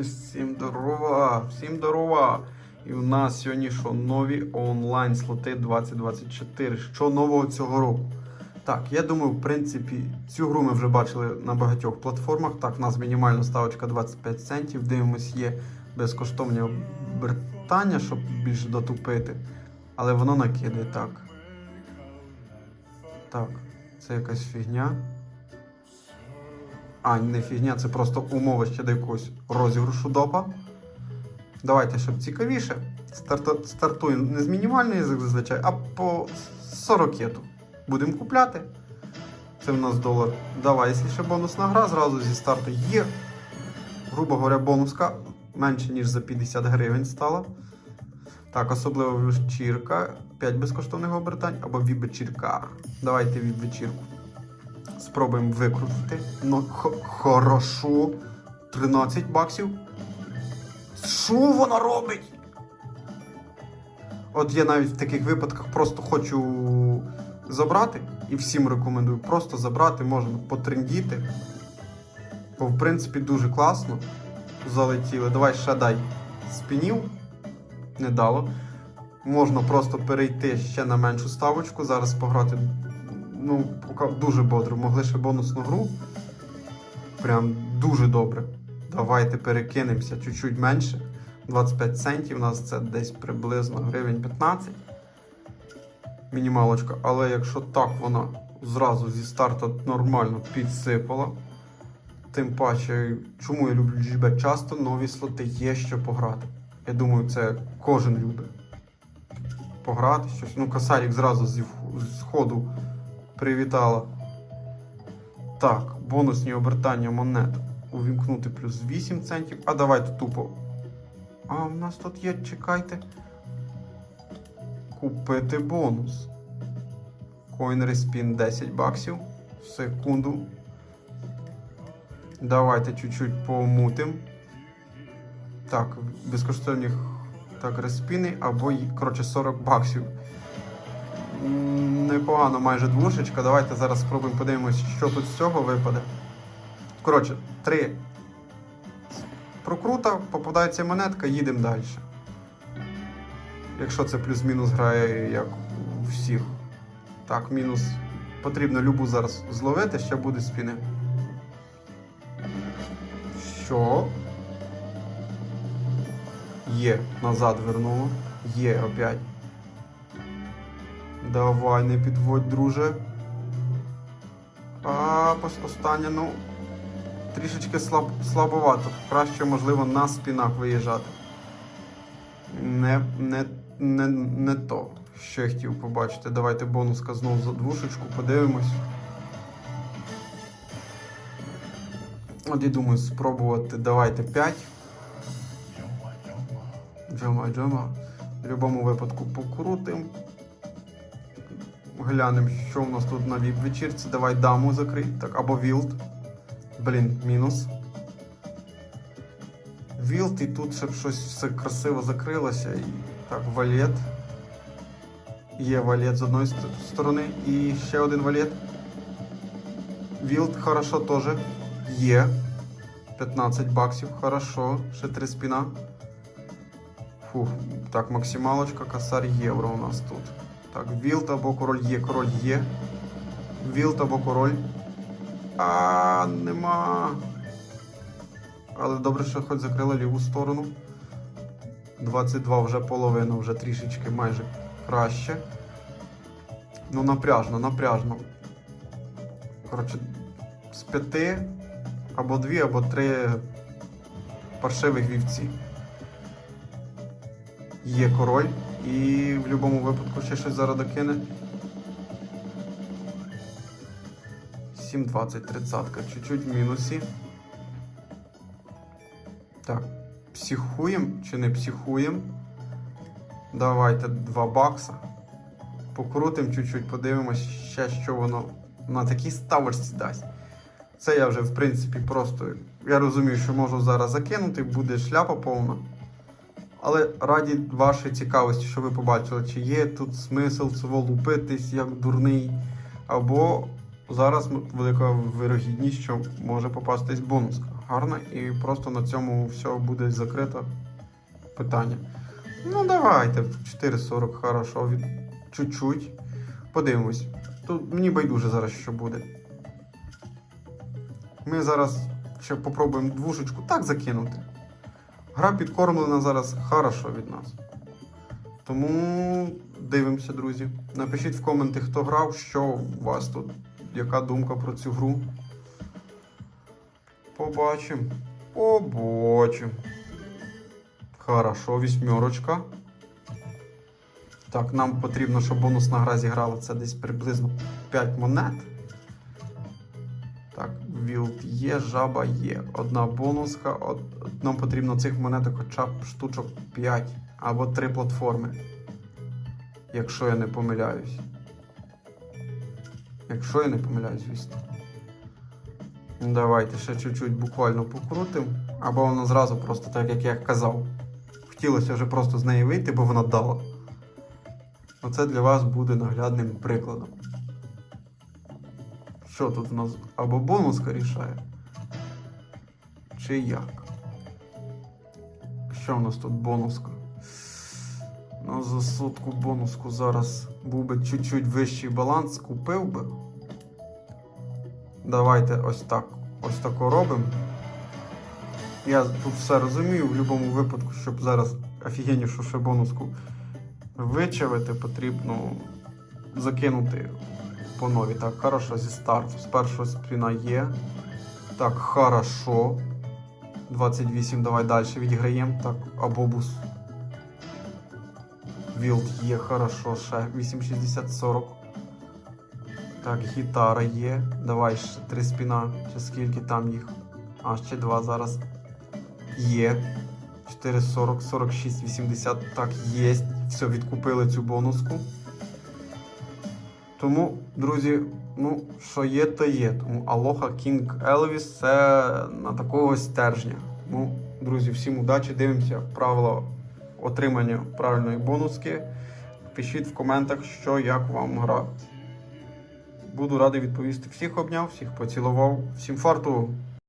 Всім здорова, всім здорова. І у нас сьогодні що нові онлайн слоти 2024. Що нового цього року? Так, я думаю, в принципі, цю гру ми вже бачили на багатьох платформах. Так, в нас мінімальна ставочка 25 центів. Дивимось, є безкоштовні обертання, щоб більше дотупити. Але воно накидає так. Так, це якась фігня. А, не фігня, це просто умови ще до якогось розіграшу допа. Давайте, щоб цікавіше. Старта- Стартуємо не з мінімальної зазвичай, а по 40 Будемо купляти. Це в нас долар. Давай, якщо ще бонусна гра, зразу зі старту є. Грубо говоря, бонуска менше, ніж за 50 гривень стала. Так, особливо вечірка. 5 безкоштовних обертань або віп-вечірка. Давайте віп-вечірку. Спробуємо викрутити. Ну, хорошо. 13 баксів. Що вона робить? От я навіть в таких випадках просто хочу забрати і всім рекомендую просто забрати, можна потрендіти. Бо в принципі дуже класно залетіли. Давай ще дай спінів. Не дало. Можна просто перейти ще на меншу ставочку, зараз пограти. Ну, дуже бодро. Могли ще бонусну гру. Прям дуже добре. Давайте перекинемося чуть-чуть менше. 25 центів у нас це десь приблизно гривень 15. Мінімалочка. Але якщо так вона зразу зі старту нормально підсипала. Тим паче, чому я люблю GBet? Часто нові слоти є що пограти. Я думаю, це кожен любить. Пограти щось. Ну, косарік зразу зі ходу привітала. Так, бонусні обертання монет. Увімкнути плюс 8 центів. А давайте тупо. А в нас тут є, чекайте. Купити бонус. Coin Respin 10 баксів. Секунду. Давайте чуть-чуть помутим. Так, безкоштовні так, респіни або коротше 40 баксів. Непогано, майже двушечка. Давайте зараз спробуємо подивимось, що тут з цього випаде. Коротше, три прокрута, попадається монетка, їдемо далі. Якщо це плюс-мінус грає, як у всіх. Так, мінус. Потрібно любу зараз зловити, ще буде спіни. Що? Є, назад вернуло. Є опять. Давай, не підводь, друже. А, останнє, ну. Трішечки слаб, слабовато. Краще, можливо, на спінах виїжджати. Не, не, не, не то, що я хотів побачити. Давайте бонуска знову за двушечку, подивимось. От я думаю, спробувати. Давайте 5. Джома, джома. В будь-якому випадку покрутим. Глянемо, що у нас тут на віп вечірці. Давай даму закрий. Так, або вілд. Блін, мінус. Вілд і тут щоб щось все красиво закрилося. І так, валет. Є валет з одної сторони і ще один валет. Вілд хорошо теж. Є. 15 баксів, хорошо. Ще 3 спіна. Фух, так, максималочка, косар євро у нас тут. Так, вілд або король є, король є. Вілд або король. А, нема. Але добре, що хоч закрила ліву сторону. 22 вже половина, вже трішечки майже краще. Ну, напряжно, напряжно. Коротше, з п'яти або дві, або три паршивих вівці. Є король. І в будь-якому випадку ще щось зараз докине. 7,20, 30, чуть-чуть в мінусі. Так, психуємо чи не психуємо? Давайте 2 бакса. Покрутимо чуть-чуть, подивимось ще, що воно на такій ставочці дасть. Це я вже, в принципі, просто. Я розумію, що можу зараз закинути, буде шляпа повна. Але раді вашої цікавості, що ви побачили, чи є тут смисл цього лупитись як дурний, або зараз велика вирогідність, що може попастись бонуска. гарна, і просто на цьому все буде закрито питання. Ну, давайте, 4,40 хорошо, від... чуть-чуть. Подивимось. Тут мені байдуже зараз, що буде. Ми зараз ще попробуємо двушечку так закинути. Гра підкормлена зараз хорошо від нас. Тому дивимося, друзі. Напишіть в коменти, хто грав, що у вас тут, яка думка про цю гру. Побачимо. Побачимо. Хорошо, вісьмерочка. Так, нам потрібно, щоб бонусна гра зіграла це десь приблизно 5 монет. Вілд є, жаба є. Одна бонуска. От, нам потрібно цих монеток хоча б штучок 5 або 3 платформи. Якщо я не помиляюсь. Якщо я не помиляюсь, звісно. Давайте ще чуть-чуть буквально покрутимо. Або воно зразу просто так, як я казав. Хотілося вже просто з неї вийти, бо вона дала. Оце для вас буде наглядним прикладом. Що тут у нас? Або бонуска рішає? Чи як? Що у нас тут бонуска? Ну, за сотку бонуску зараз був би чуть-чуть вищий баланс, купив би. Давайте ось так. Ось тако робимо. Я тут все розумію, в будь-якому випадку, щоб зараз офігеннішу ще бонуску вичавити, потрібно закинути по новій. Так, хорошо, зі старту. З першого спіна є. Так, хорошо. 28, давай далі відіграємо. Так, абобус. Вілд є, хорошо, ще 8,60-40. Так, гітара є. Давай ще три спіна. Чи скільки там їх? А, ще два зараз. Є. 4,40, 46, 80. Так, є. Все, відкупили цю бонуску. Тому, друзі, ну, що є, то є. Тому Алоха Кінг Elvis це на такого стержня. Ну, друзі, всім удачі, дивимося правила отримання правильної бонуски. Пишіть в коментах, що як вам гра. Буду радий відповісти. Всіх обняв, всіх поцілував, всім фарту.